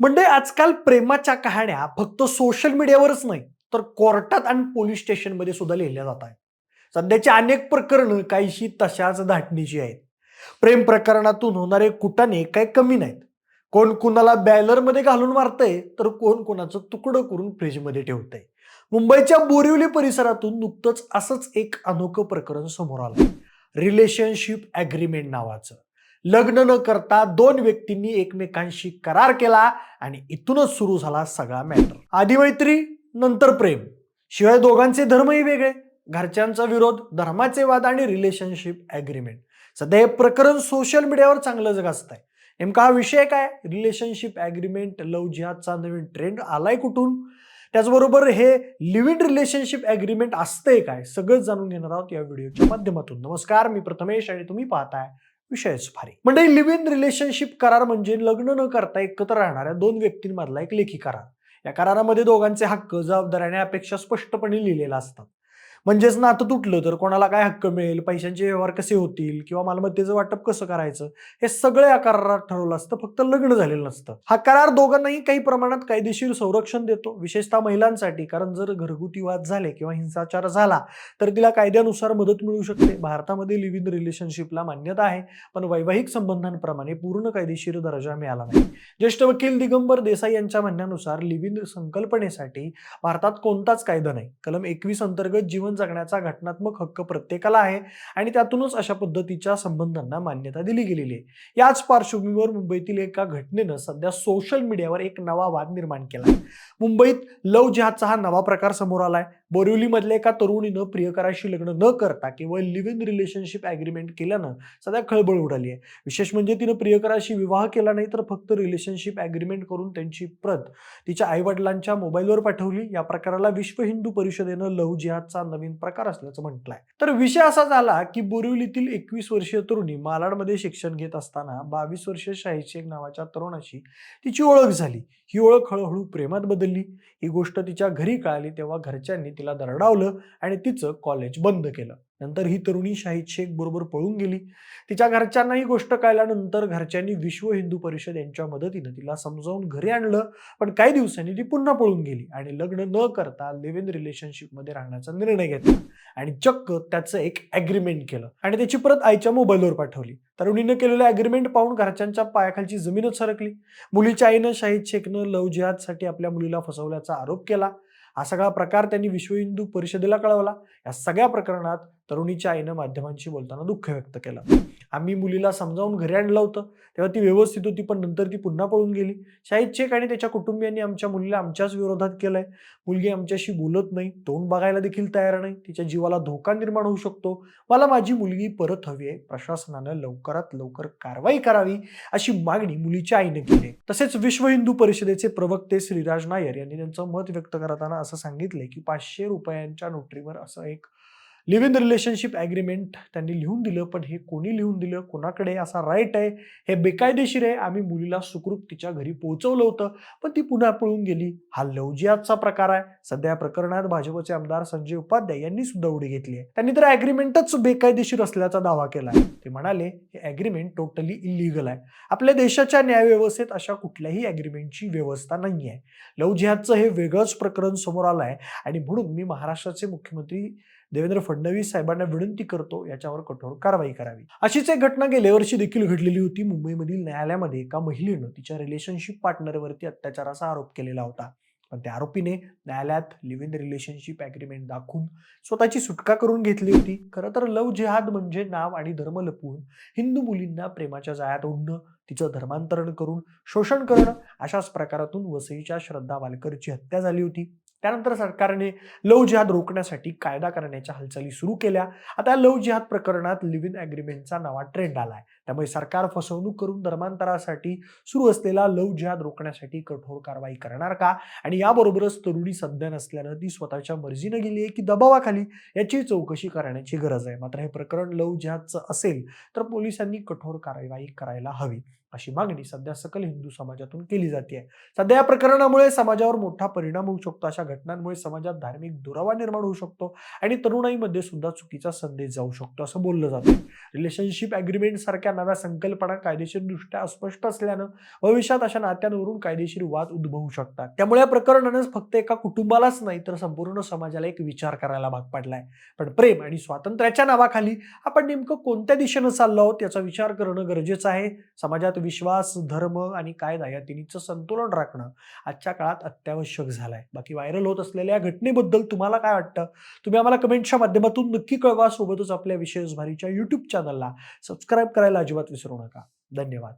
म्हणजे आजकाल प्रेमाच्या कहाण्या फक्त सोशल मीडियावरच नाही तर कोर्टात आणि पोलीस स्टेशनमध्ये सुद्धा लिहिल्या जात आहेत. सध्याची अनेक प्रकरणं काहीशी तशाच धाटणीची आहेत. प्रेम प्रकरणातून होणारे कुटाने काही कमी नाहीत. कोण कुणाला बॅलरमध्ये घालून मारतंय तर कोण कोणाचं तुकडं करून फ्रीजमध्ये ठेवतंय. मुंबईच्या बोरिवली परिसरातून नुकतंच असंच एक अनोखं प्रकरण समोर आलं रिलेशनशिप ॲग्रीमेंट नावाचं. लग्न न करता दोन व्यक्तींनी एकमेकांशी करार केला आणि इथूनच सुरू झाला सगळा मॅटर आधी मैत्री नंतर प्रेम. शिवाय दोघांचे धर्मही वेगळे. घरच्यांचा विरोध धर्माचे वाद आणि रिलेशनशिप ॲग्रीमेंट सध्या हे प्रकरण सोशल मीडियावर चांगलं गाजत आहे नेमका हा विषय काय? रिलेशनशिप ॲग्रीमेंट लव जिहादचा नवीन ट्रेंड आलाय कुठून? त्याचबरोबर हे लिव्ह इन रिलेशनशिप ॲग्रीमेंट असतंय काय? सगळं जाणून घेणार आहोत या व्हिडिओच्या माध्यमातून. नमस्कार मी प्रथमेश आणि तुम्ही पाहताय विषयच भारी. म्हणजे लिव्ह इन रिलेशनशिप करार म्हणजे लग्न न करता एकत्र राहणाऱ्या दोन व्यक्तींमधला एक लेखी करार. या करारामध्ये दोघांचे हक्क जबाबदाऱ्या आणि अपेक्षा स्पष्टपणे लिहिलेल्या असतात. म्हणजेच नातं तुटलं तर कोणाला काय हक्क मिळेल? पैशांचे व्यवहार कसे होतील? किंवा मालमत्तेचं वाटप कसं करायचं? हे सगळे या करारात ठरवलं असतं. फक्त लग्न झालेलं नसतं. हा करार दोघांनाही काही प्रमाणात कायदेशीर संरक्षण देतो. विशेषतः महिलांसाठी. कारण जर घरगुती वाद झाले किंवा हिंसाचार झाला तर तिला कायद्यानुसार मदत मिळू शकते. भारतामध्ये लिव्ह इन रिलेशनशिपला मान्यता आहे. पण वैवाहिक संबंधांप्रमाणे पूर्ण कायदेशीर दर्जा मिळाला नाही. ज्येष्ठ वकील दिगंबर देसाई यांच्या म्हणण्यानुसार लिव्ह इन संकल्पनेसाठी भारतात कोणताच कायदा नाही. कलम एकवीस अंतर्गत जीवन जगण्याचा घटनात्मक हक्क प्रत्येकाला आहे आणि त्यातूनच अशा पद्धतीच्या संबंधांना मान्यता दिली गेलेली आहे. याच पार्श्वभूमीवर मुंबईतील एका घटनेनं सध्या सोशल मीडियावर एक नवा वाद निर्माण केला मुंबईत लव जिहादचा हा नवा प्रकार समोर आलाय बोरिवलीमधल्या एका तरुणीनं प्रियकराशी लग्न न करता केवळ लिव्ह इन रिलेशनशिप ॲग्रीमेंट केल्यानं सध्या खळबळ उडाली आहे. विशेष म्हणजे तिनं प्रियकराशी विवाह केला नाही तर फक्त रिलेशनशिप ॲग्रीमेंट करून त्यांची प्रत तिच्या आईवडिलांच्या मोबाईलवर पाठवली. या प्रकाराला विश्व हिंदू परिषदेनं लव जिहादचा नवीन प्रकार असल्याचं म्हटलंय. तर विषय असा झाला की बोरिवलीतील एकवीस वर्षीय तरुणी मालाडमध्ये शिक्षण घेत असताना बावीस वर्षीय शाही शेख नावाच्या तरुणाशी तिची ओळख झाली. ही ओळख हळूहळू प्रेमात बदलली. ही गोष्ट तिच्या घरी कळाली तेव्हा घरच्यांनी तिला दरडावलं आणि तिचं कॉलेज बंद केलं. नंतर ही तरुणी शाहिद शेख बरोबर पळून गेली. तिच्या घरच्यांना ही गोष्ट कळल्यानंतर घरच्यांनी विश्व हिंदू परिषद यांच्या मदतीनं तिला समजावून घरी आणलं. पण काही दिवसांनी ती पुन्हा पळून गेली आणि लग्न न करता लिव्ह इन रिलेशनशिपमध्ये राहण्याचा निर्णय घेतला आणि चक्क त्याचं एक ॲग्रीमेंट केलं आणि त्याची परत आईच्या मोबाईलवर पाठवली. तरुणीनं केलेलं ॲग्रीमेंट पाहून घरच्यांच्या पायाखालची जमीनच सरकली. मुलीच्या आईनं शाहिद शेखनं लव जिहादसाठी आपल्या मुलीला फसवल्याचा आरोप केला. हा सगळा प्रकार त्यांनी विश्व हिंदू परिषदेला कळवला. या सगळ्या प्रकरणात तरुणीच्या आईनं माध्यमांशी बोलताना दुःख व्यक्त केलं. आम्ही मुलीला समजावून घरी आणलं होतं. तेव्हा ती व्यवस्थित होती पण नंतर ती पुन्हा पळून गेली. शाहिद शेख आणि त्याच्या कुटुंबियांनी आमच्या मुलीला आमच्याच विरोधात केलंय. मुलगी आमच्याशी बोलत नाही तोंड बघायला देखील तयार नाही. तिच्या जीवाला धोका निर्माण होऊ शकतो. मला माझी मुलगी परत हवी आहे. प्रशासनानं लवकरात लवकर कारवाई करावी अशी मागणी मुलीच्या आईने केली आहे. तसेच विश्व हिंदू परिषदेचे प्रवक्ते श्रीराज नायर यांनी त्यांचं मत व्यक्त करताना असं सांगितलंय की पाचशे रुपयांच्या नोटरीवर असं एक लिव्ह इन रिलेशनशिप ॲग्रीमेंट त्यांनी लिहून दिलं पण हे कोणी लिहून दिलं कोणाकडे असा राईट आहे हे बेकायदेशीर आहे. आम्ही मुलीला सुखरूप तिच्या घरी पोहोचवलं होतं पण ती पुन्हा पळून गेली. हा लवजियाचा प्रकार आहे. सध्या या प्रकरणात भाजपचे आमदार संजय उपाध्याय यांनी सुद्धा उडी घेतली आहे. त्यांनी तर ॲग्रीमेंटच बेकायदेशीर असल्याचा दावा केला आहे ते म्हणाले हे ॲग्रीमेंट टोटली इलिगल आहे. आपल्या देशाच्या न्यायव्यवस्थेत अशा कुठल्याही ॲग्रीमेंटची व्यवस्था नाही आहे. लव हे वेगळंच प्रकरण समोर आलं आहे आणि म्हणून मी महाराष्ट्राचे मुख्यमंत्री देवेंद्र फडणवीस साहेबांना विनंती करतो याच्यावर कठोर कारवाई करावी. अशीच एक घटना गेल्या वर्षी देखील घडलेली होती. मुंबईमधील न्यायालयामध्ये एका महिलेनं तिच्या रिलेशनशिप पार्टनरवरती अत्याचाराचा आरोप केलेला होता. पण त्या आरोपीने न्यायालयात लिव्ह इन रिलेशनशिप ॲग्रीमेंट दाखवून स्वतःची सुटका करून घेतली होती. खरं तर लव जिहाद म्हणजे नाव आणि धर्म लपवून हिंदू मुलींना प्रेमाच्या जाळ्यात ओढणं तिचं धर्मांतरण करून शोषण करणं अशाच प्रकारातून वसईच्या श्रद्धा वालकरची हत्या झाली होती. त्यानंतर सरकारने लव जिहाद रोखण्यासाठी कायदा करण्याच्या हालचाली सुरू केल्या. आता लव जिहाद प्रकरणात लिव्ह इन ॲग्रीमेंटचा नवा ट्रेंड आला आहे त्यामुळे सरकार फसवणूक करून धर्मांतरासाठी सुरू असलेला लव जिहाद रोखण्यासाठी कठोर कारवाई करणार का? आणि याबरोबरच तरुणी सध्या नसल्यानं ती स्वतःच्या मर्जीनं गेली आहे की दबावाखाली? याची चौकशी करण्याची गरज आहे. मात्र हे प्रकरण लव जिहादचं असेल तर पोलिसांनी कठोर कारवाई करायला हवी. अशी मागणी सध्या सकल हिंदू समाजातून केली जाते. आहे सध्या या प्रकरणामुळे समाजावर मोठा परिणाम होऊ शकतो. अशा घटनांमुळे समाजात धार्मिक दुरावा निर्माण होऊ शकतो आणि तरुणाईमध्ये सुद्धा चुकीचा संदेश जाऊ शकतो असं बोललं जातं. रिलेशनशिप अग्रीमेंट सारख्या नव्या संकल्पना कायदेशीरदृष्ट्या अस्पष्ट असल्यानं भविष्यात अशा नात्यांवरून कायदेशीर वाद उद्भवू शकतात. त्यामुळे या प्रकरणानं फक्त एका कुटुंबालाच नाही तर संपूर्ण समाजाला एक विचार करायला भाग पडलाय. पण प्रेम आणि स्वातंत्र्याच्या नावाखाली आपण नेमकं कोणत्या दिशेनं चाललो आहोत याचा विचार करणं गरजेचं आहे. समाजात विश्वास धर्म आणि कायदा या तिन्हीचं संतुलन राखणं आजच्या काळात अत्यावश्यक झालंय. बाकी व्हायरल होत असलेल्या या घटनेबद्दल तुम्हाला काय वाटतं? तुम्ही आम्हाला कमेंटच्या माध्यमातून नक्की कळवा. सोबतच आपल्या विशेष भारीच्या युट्यूब चॅनलला सबस्क्राईब करायला अजिबात विसरू नका. धन्यवाद.